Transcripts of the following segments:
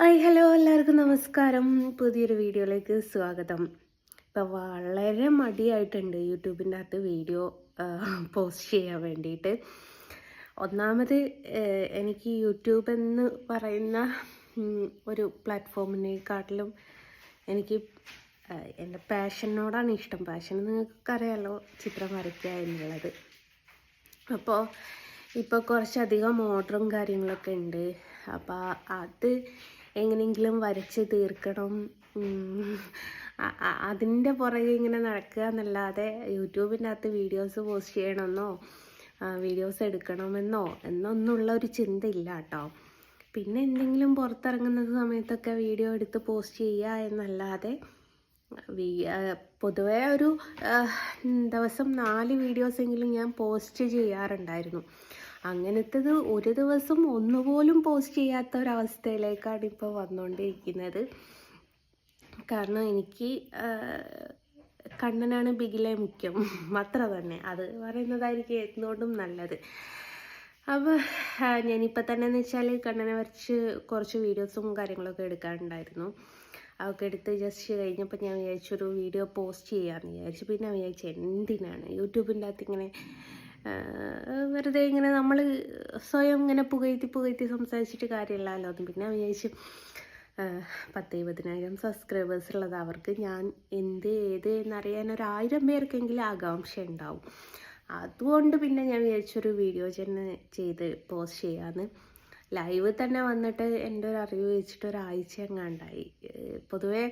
Hi hello എല്ലാവർക്കും നമസ്കാരം. പുതിയൊരു വീഡിയോയിലേക്ക് സ്വാഗതം. ഇപ്പോൾ വളരെ മടിയായിട്ടുണ്ട് യൂട്യൂബിന്റെ അകത്ത് വീഡിയോ പോസ്റ്റ് ചെയ്യാൻ വേണ്ടിയിട്ട്. ഒന്നാമത് എനിക്ക് യൂട്യൂബ് എന്ന് പറയുന്ന ഒരു പ്ലാറ്റ്ഫോമിനെക്കാട്ടിലും എനിക്ക് എന്റെ പാഷനോടാണ് ഇഷ്ടം. പാഷൻ നിങ്ങൾക്കറിയാലോ ചിത്രം വരയ്ക്കുക എന്നുള്ളത്. അപ്പോൾ ഇപ്പോൾ കുറച്ചധികം ഓർഡറും കാര്യങ്ങളൊക്കെ ഉണ്ട്. അപ്പോൾ അത് എങ്ങനെയെങ്കിലും വരച്ച് തീർക്കണം. അതിന്റെ പുറകെ ഇങ്ങനെ നടക്കുക എന്നല്ലാതെ യൂട്യൂബിന്റെ അകത്ത് വീഡിയോസ് പോസ്റ്റ് ചെയ്യണമെന്നോ വീഡിയോസ് എടുക്കണമെന്നോ എന്നൊന്നുള്ള ഒരു ചിന്ത ഇല്ല കേട്ടോ. പിന്നെ എന്തെങ്കിലും പുറത്തിറങ്ങുന്ന സമയത്തൊക്കെ വീഡിയോ എടുത്ത് പോസ്റ്റ് ചെയ്യുക എന്നല്ലാതെ പൊതുവേ ഒരു ദിവസം നാല് വീഡിയോസ് എങ്കിലും ഞാൻ പോസ്റ്റ് ചെയ്യാറുണ്ടായിരുന്നു. അങ്ങനത്തത് ഒരു ദിവസം ഒന്നുപോലും പോസ്റ്റ് ചെയ്യാത്ത ഒരവസ്ഥയിലേക്കാണ് ഇപ്പോൾ വന്നുകൊണ്ടിരിക്കുന്നത് കാരണം എനിക്ക് കണ്ണനാണ് ബിഗിലെ മുഖ്യം. അത്ര തന്നെ. അത് പറയുന്നതായിരിക്കും എന്തുകൊണ്ടും നല്ലത്. അപ്പോൾ ഞാനിപ്പോൾ തന്നെ എന്ന് വെച്ചാൽ കണ്ണനെ വരച്ച് കുറച്ച് വീഡിയോസും കാര്യങ്ങളൊക്കെ എടുക്കാറുണ്ടായിരുന്നു. അതൊക്കെ എടുത്ത് ജസ്റ്റ് കഴിഞ്ഞപ്പോൾ ഞാൻ വിചാരിച്ചൊരു വീഡിയോ പോസ്റ്റ് ചെയ്യാമെന്ന് വിചാരിച്ചു. പിന്നെ വിചാരിച്ചു എന്തിനാണ്? യൂട്യൂബിന്റെ അകത്ത് ഇങ്ങനെ വെറുതെ ഇങ്ങനെ നമ്മൾ സ്വയം ഇങ്ങനെ പുകഴ്ത്തി പുകഴ്ത്തി സംസാരിച്ചിട്ട് കാര്യമില്ലല്ലോ. അതും പിന്നെ വിചാരിച്ചു പത്ത് ഇരുപതിനായിരം സബ്സ്ക്രൈബേഴ്സ് ഉള്ളത് അവർക്ക് ഞാൻ എന്ത് ഏത് എന്നറിയാൻ ഒരു ആയിരം പേർക്കെങ്കിലും ആകാംക്ഷ ഉണ്ടാവും. അതുകൊണ്ട് പിന്നെ ഞാൻ വിചാരിച്ചൊരു വീഡിയോ തന്നെ ചെയ്ത് പോസ്റ്റ് ചെയ്യാമെന്ന് ലൈവ് തന്നെ വന്നിട്ട് എന്റെ ഒരു അറിവ് വെച്ചിട്ട് ഒരാഴ്ച എങ്ങാണ്ടായി. പൊതുവേ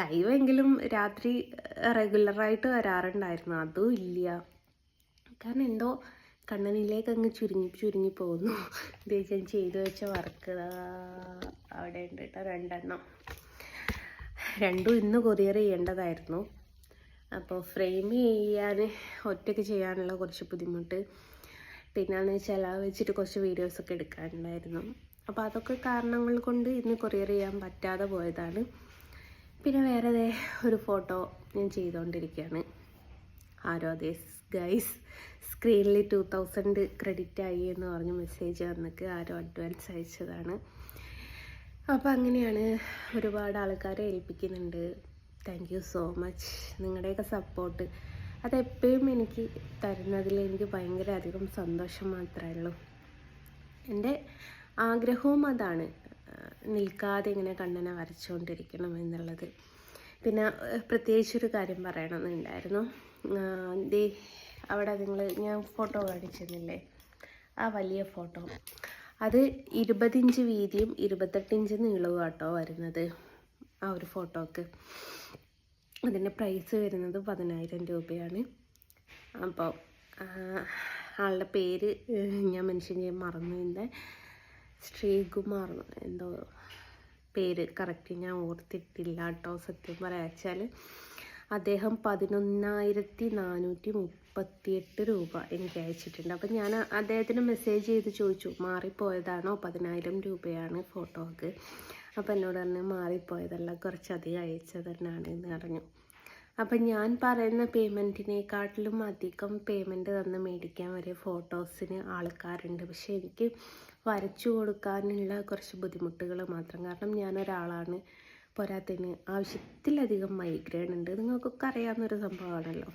ലൈവെങ്കിലും രാത്രി റെഗുലറായിട്ട് വരാറുണ്ടായിരുന്നു. അതും ഇല്ല. കാരണം എന്തോ കണ്ണനിലേക്ക് അങ്ങ് ചുരുങ്ങി ചുരുങ്ങി പോകുന്നു. ഇത് ഞാൻ ചെയ്തു വെച്ച വർക്ക് അവിടെ ഉണ്ട് കേട്ടോ രണ്ടെണ്ണം. രണ്ടും ഇന്ന് കൊറിയർ ചെയ്യേണ്ടതായിരുന്നു. അപ്പോൾ ഫ്രെയിം ചെയ്യാൻ ഒറ്റയ്ക്ക് ചെയ്യാനുള്ള കുറച്ച് ബുദ്ധിമുട്ട്. പിന്നെന്ന് വെച്ചാൽ വെച്ചിട്ട് കുറച്ച് വീഡിയോസൊക്കെ എടുക്കാനുണ്ടായിരുന്നു. അപ്പോൾ അതൊക്കെ കാരണങ്ങൾ കൊണ്ട് ഇന്ന് കൊറിയർ ചെയ്യാൻ പറ്റാതെ പോയതാണ്. പിന്നെ വേറെ ഒരു ഫോട്ടോ ഞാൻ ചെയ്തുകൊണ്ടിരിക്കുകയാണ് ആരോ ദേസ് ഗൈസ് സ്ക്രീനിൽ ടു തൗസൻഡ് ക്രെഡിറ്റ് ആയി എന്ന് പറഞ്ഞ് മെസ്സേജ് വന്നിട്ട് ആരോ അഡ്വാൻസ് അയച്ചതാണ്. അപ്പോൾ അങ്ങനെയാണ് ഒരുപാട് ആൾക്കാരെ ഏൽപ്പിക്കുന്നുണ്ട്. താങ്ക് യു സോ മച്ച് നിങ്ങളുടെയൊക്കെ സപ്പോർട്ട് അതെപ്പോഴും എനിക്ക് തരുന്നതിൽ എനിക്ക് ഭയങ്കര അധികം സന്തോഷം മാത്രമേ എന്റെ ആഗ്രഹവും അതാണ്. നിൽക്കാതെ ഇങ്ങനെ കണ്ണനെ വരച്ചുകൊണ്ടിരിക്കണം എന്നുള്ളത്. പിന്നെ പ്രത്യേകിച്ചൊരു കാര്യം പറയണമെന്നുണ്ടായിരുന്നു. ദേ അവിടെ നിങ്ങൾ ഞാൻ ഫോട്ടോ കാണിച്ചിരുന്നില്ലേ? ആ വലിയ ഫോട്ടോ അത് ഇരുപതിഞ്ച് വീതിയും ഇരുപത്തെട്ടിഞ്ച് നീളവും കേട്ടോ വരുന്നത് ആ ഒരു ഫോട്ടോക്ക് അതിന്റെ പ്രൈസ് വരുന്നത് പതിനായിരം രൂപയാണ്. അപ്പോൾ ആളുടെ പേര് ഞാൻ മെൻഷൻ ചെയ്യാൻ മറന്നു ശ്രീകുമാർ എന്തോ പേര് കറക്റ്റ് ഞാൻ ഓർത്തിട്ടില്ല കേട്ടോ സത്യം പറയാച്ചാൽ അദ്ദേഹം പതിനൊന്നായിരത്തി നാനൂറ്റി മുപ്പത്തിയെട്ട് രൂപ എനിക്ക് അയച്ചിട്ടുണ്ട്. അപ്പം ഞാൻ അദ്ദേഹത്തിന് മെസ്സേജ് ചെയ്ത് ചോദിച്ചു മാറിപ്പോയതാണോ? പതിനായിരം രൂപയാണ് ഫോട്ടോക്ക് അപ്പം എന്നോട് പറഞ്ഞു മാറിപ്പോയതല്ല കുറച്ചധികം അയച്ചത് തന്നെയാണ് എന്ന് പറഞ്ഞു. അപ്പം ഞാൻ പറയുന്ന പേയ്മെന്റിനെക്കാട്ടിലും അധികം പേയ്മെന്റ് തന്ന് മേടിക്കാൻ വരെ ഫോട്ടോസിന് ആൾക്കാരുണ്ട്. പക്ഷേ എനിക്ക് വരച്ചു കൊടുക്കാനുള്ള കുറച്ച് ബുദ്ധിമുട്ടുകൾ മാത്രം. കാരണം ഞാനൊരാളാണ് പോരാത്തതിന് ആവശ്യത്തിലധികം മൈഗ്രേൻ ഉണ്ട്. നിങ്ങൾക്കൊക്കെ അറിയാവുന്നൊരു സംഭവമാണല്ലോ.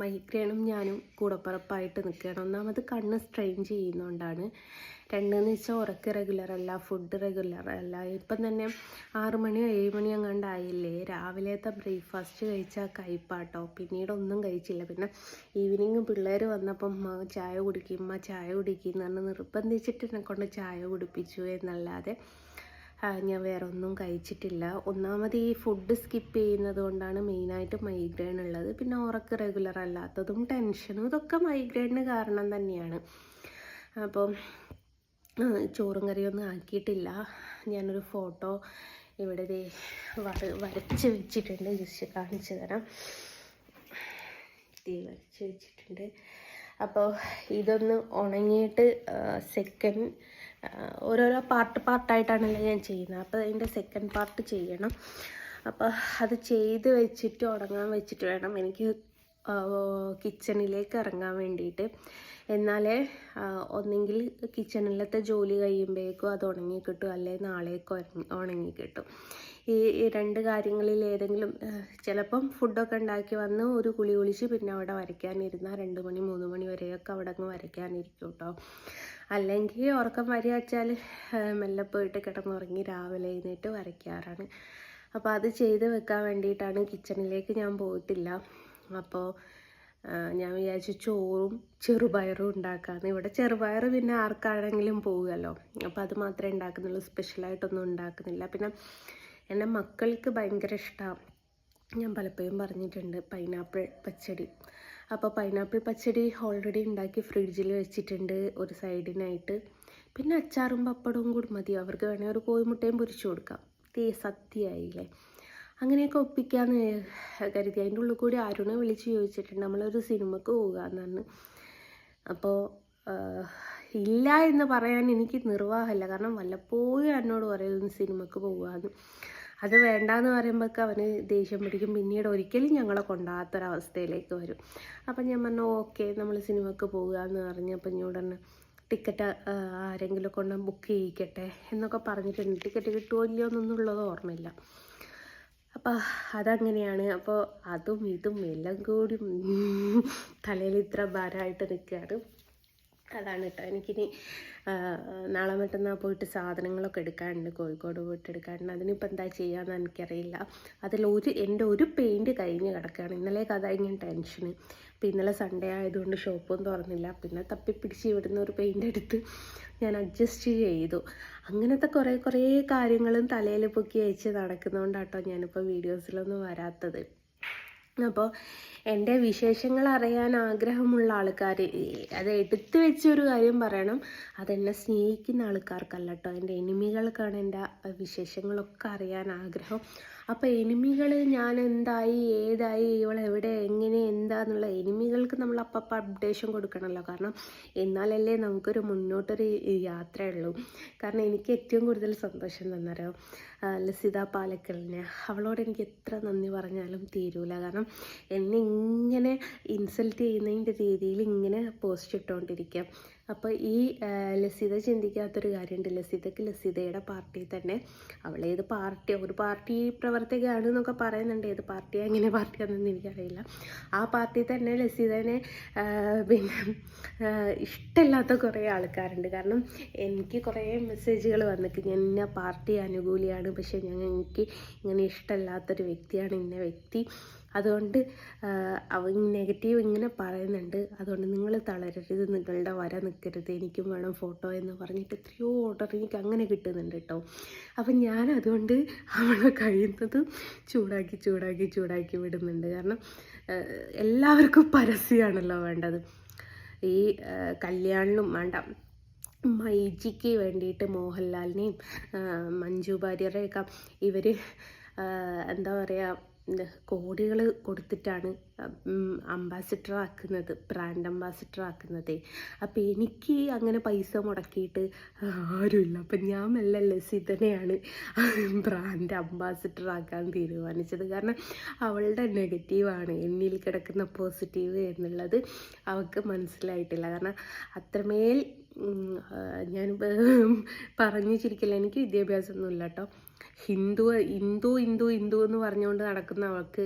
മൈഗ്രെയിനും ഞാനും കൂടപ്പിറപ്പായിട്ട് നിൽക്കുകയാണ്. ഒന്നാമത് കണ്ണ് സ്ട്രെയിൻ ചെയ്യുന്നതുകൊണ്ടാണ് രണ്ടെന്ന് വെച്ചാൽ ഉറക്ക റെഗുലർ അല്ല ഫുഡ് റെഗുലർ അല്ല ഇപ്പം തന്നെ ആറു മണിയോ ഏഴ് മണിയോ കണ്ടായില്ലേ രാവിലത്തെ ബ്രേക്ക്ഫാസ്റ്റ് കഴിച്ചാൽ കയ്പാട്ടോ പിന്നീട് ഒന്നും കഴിച്ചില്ല. പിന്നെ ഈവനിങ് പിള്ളേർ വന്നപ്പം ചായ കുടിക്കും ചായ കുടിക്കും എന്ന് പറഞ്ഞ് നിർബന്ധിച്ചിട്ട് എന്നെ കൊണ്ട് ചായ കുടിപ്പിച്ചു എന്നല്ലാതെ ഞാൻ വേറെ ഒന്നും കഴിച്ചിട്ടില്ല. ഒന്നാമത് ഈ ഫുഡ് സ്കിപ്പ് ചെയ്യുന്നത് കൊണ്ടാണ് മെയിനായിട്ട് മൈഗ്രെയിൻ ഉള്ളത്. പിന്നെ ഉറക്ക് റെഗുലർ അല്ലാത്തതും ടെൻഷനും ഇതൊക്കെ മൈഗ്രെയിന് കാരണം തന്നെയാണ്. അപ്പം ചോറും കറിയൊന്നും ആക്കിയിട്ടില്ല. ഞാനൊരു ഫോട്ടോ ഇവിടെ വരച്ച് വെച്ചിട്ടുണ്ട്. ജസ്റ്റ് കാണിച്ചു തരാം. ദേ വരച്ച് വെച്ചിട്ടുണ്ട്. അപ്പോൾ ഇതൊന്ന് ഉണങ്ങിയിട്ട് സെക്കൻഡ് ഓരോരോ പാർട്ട് പാർട്ടായിട്ടാണല്ലോ ഞാൻ ചെയ്യുന്നത്. അപ്പോൾ അതിന്റെ സെക്കൻഡ് പാർട്ട് ചെയ്യണം. അപ്പോൾ അത് ചെയ്ത് വെച്ചിട്ട് ഉറങ്ങാൻ വെച്ചിട്ട് വേണം എനിക്ക് കിച്ചണിലേക്ക് ഇറങ്ങാൻ വേണ്ടിയിട്ട്. എന്നാലേ ഒന്നെങ്കിൽ കിച്ചണിലത്തെ ജോലി കഴിയുമ്പോഴേക്കും അത് ഉണങ്ങി കിട്ടും. അല്ലെങ്കിൽ നാളേക്ക് ഉണങ്ങി ഈ രണ്ട് കാര്യങ്ങളിൽ ഏതെങ്കിലും ചിലപ്പം ഫുഡൊക്കെ ഉണ്ടാക്കി വന്ന് ഒരു കുളി കുളിച്ച് പിന്നെ അവിടെ വരയ്ക്കാനിരുന്നാൽ രണ്ട് മണി മൂന്ന് മണി വരെയൊക്കെ അവിടെ അങ്ങ് വരയ്ക്കാനിരിക്കും കേട്ടോ അല്ലെങ്കിൽ ഉറക്കം വരിക വെച്ചാൽ മെല്ലെ പോയിട്ട് കിടന്നുറങ്ങി രാവിലെ എഴുന്നേറ്റ് വരയ്ക്കാറാണ്. അപ്പോൾ അത് ചെയ്ത് വെക്കാൻ വേണ്ടിയിട്ടാണ് കിച്ചണിലേക്ക് ഞാൻ പോയിട്ടില്ല. അപ്പോൾ ഞാൻ വിചാരിച്ചു ചോറും ചെറുപയറും ഉണ്ടാക്കാമെന്ന് ഇവിടെ ചെറുപയർ പിന്നെ ആർക്കാണെങ്കിലും പോകുമല്ലോ അപ്പോൾ അത് മാത്രമേ ഉണ്ടാക്കുന്നുള്ളൂ. സ്പെഷ്യലായിട്ടൊന്നും ഉണ്ടാക്കുന്നില്ല. പിന്നെ എന്റെ മക്കൾക്ക് ഭയങ്കര ഇഷ്ടമാണ് ഞാൻ പലപ്പോഴും പറഞ്ഞിട്ടുണ്ട് പൈനാപ്പിൾ പച്ചടി. അപ്പോൾ പൈനാപ്പിൾ പച്ചടി ഓൾറെഡി ഉണ്ടാക്കി ഫ്രിഡ്ജിൽ വെച്ചിട്ടുണ്ട് ഒരു സൈഡിനായിട്ട് പിന്നെ അച്ചാറും പപ്പടവും കൂടി മതി. അവർക്ക് വേണമെങ്കിൽ ഒരു കോഴിമുട്ടയും പൊരിച്ചു കൊടുക്കാം. തീ സത്യായില്ലേ അങ്ങനെയൊക്കെ ഒപ്പിക്കാന്ന് കരുതി. അതിന്റെ ഉള്ളിൽ കൂടി അരുണെ വിളിച്ച് ചോദിച്ചിട്ടുണ്ട്. നമ്മളൊരു സിനിമക്ക് പോകുക എന്നാണ് അപ്പോൾ ഇല്ല എന്ന് പറയാൻ എനിക്ക് നിർവാഹമില്ല. കാരണം വല്ലപ്പോഴും എന്നോട് പറയുന്നു സിനിമക്ക് പോകുകയെന്ന് അത് വേണ്ടാന്ന് പറയുമ്പോഴൊക്കെ അവന് ദേഷ്യം പിടിക്കും. പിന്നീട് ഒരിക്കലും ഞങ്ങളെ കൊണ്ടാകാത്തൊരവസ്ഥയിലേക്ക് വരും. അപ്പം ഞാൻ പറഞ്ഞു ഓക്കെ നമ്മൾ സിനിമക്ക് പോകുക എന്ന് പറഞ്ഞപ്പോൾ ഉടനെ ടിക്കറ്റ് ആരെങ്കിലും കൊണ്ട് ബുക്ക് ചെയ്യിക്കട്ടെ എന്നൊക്കെ പറഞ്ഞിട്ടുണ്ട് ടിക്കറ്റ് കിട്ടുമോ ഇല്ലയോ എന്നൊന്നുള്ളത് ഓർമ്മയില്ല. അപ്പോൾ അതങ്ങനെയാണ്. അപ്പോൾ അതും ഇതും എല്ലാം കൂടി തലയിൽ ഇത്ര ഭാരമായിട്ട് നിൽക്കുകയാണ്. അതാണ് കേട്ടോ എനിക്കിനി നാളെ മറ്റന്നാൾ പോയിട്ട് സാധനങ്ങളൊക്കെ എടുക്കാനുണ്ട്. കോഴിക്കോട് പോയിട്ട് എടുക്കാനുണ്ട്. അതിനിപ്പോൾ എന്താ ചെയ്യാന്ന് എനിക്കറിയില്ല. അതിൽ ഒരു എന്റെ ഒരു പെയിന്റ് കഴിഞ്ഞ് കിടക്കുകയാണ് ഇന്നലേക്ക് അതായി ഞാൻ ടെൻഷന്. അപ്പോൾ ഇന്നലെ സൺഡേ ആയതുകൊണ്ട് ഷോപ്പും തുറന്നില്ല. പിന്നെ തപ്പിപ്പിടിച്ച് ഇവിടുന്ന് ഒരു പെയിന്റ് എടുത്ത് ഞാൻ അഡ്ജസ്റ്റ് ചെയ്തു. അങ്ങനത്തെ കുറേ കുറേ കാര്യങ്ങളും തലയിൽ പൊക്കി അയച്ച് നടക്കുന്നതുകൊണ്ടാട്ടോ ഞാനിപ്പോൾ വീഡിയോസിലൊന്നും വരാത്തത്. അപ്പോൾ എന്റെ വിശേഷങ്ങൾ അറിയാൻ ആഗ്രഹമുള്ള ആൾക്കാർ അത് എടുത്തു വെച്ചൊരു കാര്യം പറയണം. അതെന്നെ സ്നേഹിക്കുന്ന ആൾക്കാർക്കല്ല കേട്ടോ എന്റെ എനിമികൾക്കാണ് എന്റെ വിശേഷങ്ങളൊക്കെ അറിയാൻ ആഗ്രഹം. അപ്പോൾ എനിമികൾ ഞാൻ എന്തായി ഏതായി ഇവൾ എവിടെ എങ്ങനെ എന്താന്നുള്ള എനിമികൾക്ക് നമ്മൾ അപ്പം അപ്ഡേഷൻ കൊടുക്കണമല്ലോ കാരണം എന്നാലല്ലേ നമുക്കൊരു മുന്നോട്ടൊരു യാത്രയുള്ളൂ. കാരണം എനിക്ക് ഏറ്റവും കൂടുതൽ സന്തോഷം തന്നറിയോ ലസിത പാലക്കലിനെ. അവളോട് എനിക്ക് എത്ര നന്ദി പറഞ്ഞാലും തീരൂല. കാരണം എന്നെ ഇങ്ങനെ ഇൻസൾട്ട് ചെയ്യുന്നതിന്റെ രീതിയിൽ ഇങ്ങനെ പോസ്റ്റ് ഇട്ടുകൊണ്ടിരിക്കാം അപ്പോൾ ഈ ലസിത ചിന്തിക്കാത്തൊരു കാര്യമുണ്ട്. ലസിതയ്ക്ക് ലസിതയുടെ പാർട്ടി തന്നെ അവളേത് പാർട്ടി ഒരു പാർട്ടി പ്രവർത്തകയാണ് എന്നൊക്കെ പറയുന്നുണ്ട്. ഏത് പാർട്ടി എങ്ങനെ പാർട്ടിയാണെന്ന് എനിക്കറിയില്ല. ആ പാർട്ടി തന്നെ ലസിതനെ പിന്നെ ഇഷ്ടമില്ലാത്ത കുറേ ആൾക്കാരുണ്ട്. കാരണം എനിക്ക് കുറേ മെസ്സേജുകൾ വന്നിട്ട് ഞാൻ ഇന്ന പാർട്ടി അനുകൂലിയാണ്. പക്ഷേ ഞാൻ എനിക്ക് ഇങ്ങനെ ഇഷ്ടമല്ലാത്തൊരു വ്യക്തിയാണ് ഇന്ന വ്യക്തി. അതുകൊണ്ട് അവ നെഗറ്റീവ് ഇങ്ങനെ പറയുന്നുണ്ട്. അതുകൊണ്ട് നിങ്ങൾ തളരരുത് നിങ്ങളുടെ വര നിൽക്കരുത് എനിക്കും വേണം ഫോട്ടോ എന്ന് പറഞ്ഞിട്ട് എത്രയോ ഓർഡർ എനിക്ക് അങ്ങനെ കിട്ടുന്നുണ്ട് കേട്ടോ. അപ്പം ഞാൻ അതുകൊണ്ട് അവളെ കഴിയുന്നത് ചൂടാക്കി ചൂടാക്കി ചൂടാക്കി വിടുന്നുണ്ട്. കാരണം എല്ലാവർക്കും പരസ്യമാണല്ലോ വേണ്ടത്. ഈ കല്യാണിനും വേണ്ട. മൈജിക്ക് വേണ്ടിയിട്ട് മോഹൻലാലിനെയും മഞ്ജു ഭാര്യരെയൊക്കെ ഇവർ എന്താ പറയുക കോടികൾ കൊടുത്തിട്ടാണ് അംബാസിഡർ ആക്കുന്നത് ബ്രാൻഡ് അംബാസിഡർ ആക്കുന്നത് അപ്പോൾ എനിക്ക് അങ്ങനെ പൈസ മുടക്കിയിട്ട് ആരുമില്ല. അപ്പം ഞാൻ മെല്ലെ ലസിതനെയാണ് ബ്രാൻഡ് അംബാസിഡർ ആക്കാൻ തീരുമാനിച്ചത്. കാരണം അവളുടെ നെഗറ്റീവാണ്. എന്നിൽ കിടക്കുന്ന പോസിറ്റീവ് എന്നുള്ളത് അവൾക്ക് മനസ്സിലായിട്ടില്ല. കാരണം അത്രമേൽ ഞാൻ പറഞ്ഞു ചിരിക്കില്ല എനിക്ക് വിദ്യാഭ്യാസമൊന്നുമില്ല കേട്ടോ ഹിന്ദു ഹിന്ദു ഹിന്ദു ഹിന്ദു എന്ന് പറഞ്ഞുകൊണ്ട് നടക്കുന്ന അവൾക്ക്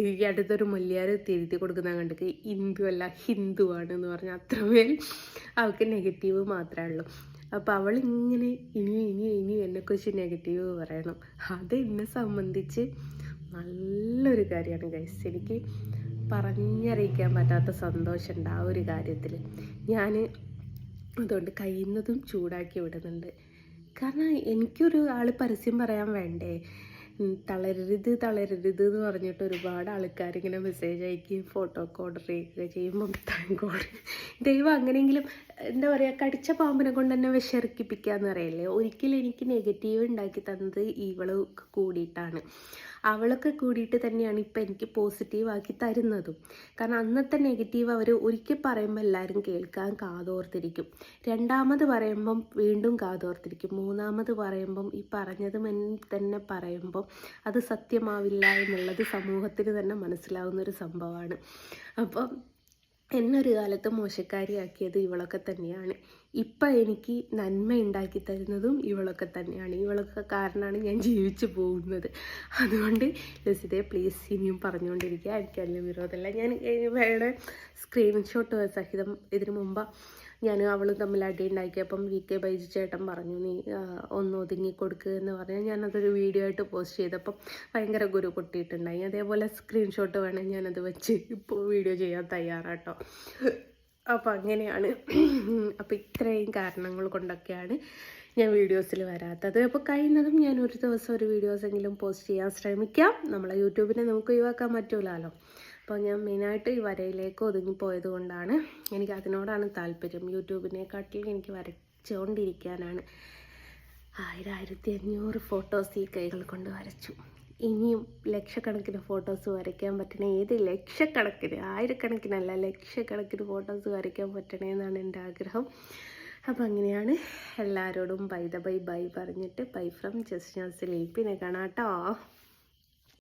ഈ അടുത്തൊരു മൊല്ലിയാർ തിരുത്തി കൊടുക്കുന്ന കണ്ടിട്ട് ഹിന്ദു അല്ല ഹിന്ദു ആണ് എന്ന് പറഞ്ഞാൽ അത്രമേൽ അവൾക്ക് നെഗറ്റീവ് മാത്രമേ ഉള്ളൂ. അപ്പോൾ അവൾ ഇങ്ങനെ ഇനി ഇനി ഇനി എന്നെക്കുറിച്ച് നെഗറ്റീവ് പറയണം. അത് എന്നെ സംബന്ധിച്ച് നല്ലൊരു കാര്യമാണ് ഗൈസ് എനിക്ക് പറഞ്ഞറിയിക്കാൻ പറ്റാത്ത സന്തോഷമുണ്ട് ആ ഒരു കാര്യത്തിൽ ഞാൻ അതുകൊണ്ട് കഴിയുന്നതും ചൂടാക്കി വിടുന്നുണ്ട്. കാരണം എനിക്കൊരു ആൾ പരസ്യം പറയാൻ വേണ്ടേ? തളരരുത് തളരരുത് എന്ന് പറഞ്ഞിട്ട് ഒരുപാട് ആൾക്കാർ ഇങ്ങനെ മെസ്സേജ് അയക്കുകയും ഫോട്ടോ ഒക്കെ ഓർഡർ ചെയ്യുകയൊക്കെ ചെയ്യുമ്പം താങ്ക് ഗോഡ്. ദൈവം അങ്ങനെയെങ്കിലും എന്താ പറയുക കടിച്ച പാമ്പിനെ കൊണ്ട് തന്നെ വിഷർക്കിപ്പിക്കാന്ന് പറയല്ലേ? ഒരിക്കലും എനിക്ക് നെഗറ്റീവ് ഉണ്ടാക്കി തന്നത് ഇവൾ കൂടിയിട്ടാണ്. അവളൊക്കെ കൂടിയിട്ട് തന്നെയാണ് ഇപ്പം എനിക്ക് പോസിറ്റീവാക്കി തരുന്നതും. കാരണം അന്നത്തെ നെഗറ്റീവ് അവർ ഒരിക്കൽ പറയുമ്പോൾ എല്ലാവരും കേൾക്കാൻ കാതോർത്തിരിക്കും. രണ്ടാമത് പറയുമ്പം വീണ്ടും കാതോർത്തിരിക്കും. മൂന്നാമത് പറയുമ്പം ഈ പറഞ്ഞത് തന്നെ പറയുമ്പം അത് സത്യമാവില്ല എന്നുള്ളത് സമൂഹത്തിന് തന്നെ മനസ്സിലാവുന്ന ഒരു സംഭവമാണ്. അപ്പം എന്നൊരു കാലത്ത് മോശക്കാരിയാക്കിയത് ഇവളൊക്കെ തന്നെയാണ്. ഇപ്പം എനിക്ക് നന്മ ഉണ്ടാക്കി തരുന്നതും ഇവളൊക്കെ തന്നെയാണ്. ഇവളൊക്കെ കാരണമാണ് ഞാൻ ജീവിച്ചു പോകുന്നത്. അതുകൊണ്ട് ലസിതയെ പ്ലീസ് ഇനിയും പറഞ്ഞുകൊണ്ടിരിക്കുക. എനിക്കതിൽ വിരോധമല്ല. ഞാൻ വേറെ സ്ക്രീൻഷോട്ട് സഹിതം ഇതിനു മുമ്പ് ഞാൻ അവളും തമ്മിൽ അടി ഉണ്ടാക്കിയപ്പം വി കെ ബൈജു ചേട്ടൻ പറഞ്ഞു നീ ഒന്ന് ഒതുങ്ങി കൊടുക്കുക എന്ന് പറഞ്ഞാൽ ഞാനതൊരു വീഡിയോ ആയിട്ട് പോസ്റ്റ് ചെയ്തപ്പം ഭയങ്കര ഗുരു പൊട്ടിയിട്ടുണ്ടായി അതേപോലെ സ്ക്രീൻഷോട്ട് വേണം ഞാനത് വെച്ച് ഇപ്പോൾ വീഡിയോ ചെയ്യാൻ തയ്യാറാട്ടോ. അപ്പോൾ അങ്ങനെയാണ്. അപ്പോൾ ഇത്രയും കാരണങ്ങൾ കൊണ്ടൊക്കെയാണ് ഞാൻ വീഡിയോസിൽ വരാത്തത്. അപ്പോൾ കഴിയുന്നതും ഞാൻ ഒരു ദിവസം ഒരു വീഡിയോസെങ്കിലും പോസ്റ്റ് ചെയ്യാൻ ശ്രമിക്കാം. നമ്മളെ യൂട്യൂബിനെ നമുക്ക് ഒഴിവാക്കാൻ പറ്റൂലല്ലോ. അപ്പോൾ ഞാൻ മെയിനായിട്ട് ഈ വരയിലേക്ക് ഒതുങ്ങിപ്പോയത് കൊണ്ടാണ്. എനിക്ക് അതിനോടാണ് താല്പര്യം. യൂട്യൂബിനെക്കാട്ടിലും എനിക്ക് വരച്ചുകൊണ്ടിരിക്കാനാണ് ആയിരം ആയിരത്തി അഞ്ഞൂറ് ഫോട്ടോസ് ഈ കൈകൾ കൊണ്ട് വരച്ചു. ഇനിയും ലക്ഷക്കണക്കിന് ഫോട്ടോസ് വരയ്ക്കാൻ പറ്റണേ. ഏത് ലക്ഷക്കണക്കിന്? ആയിരക്കണക്കിനല്ല ലക്ഷക്കണക്കിന് ഫോട്ടോസ് വരയ്ക്കാൻ പറ്റണേ എന്നാണ് എന്റെ ആഗ്രഹം. അപ്പോൾ അങ്ങനെയാണ് എല്ലാവരോടും ബൈ ദ ബൈ ബൈ പറഞ്ഞിട്ട് ബൈ ഫ്രം ജസ്റ്റ് ഞാൻ പിന്നെ കാണാം കേട്ടോ.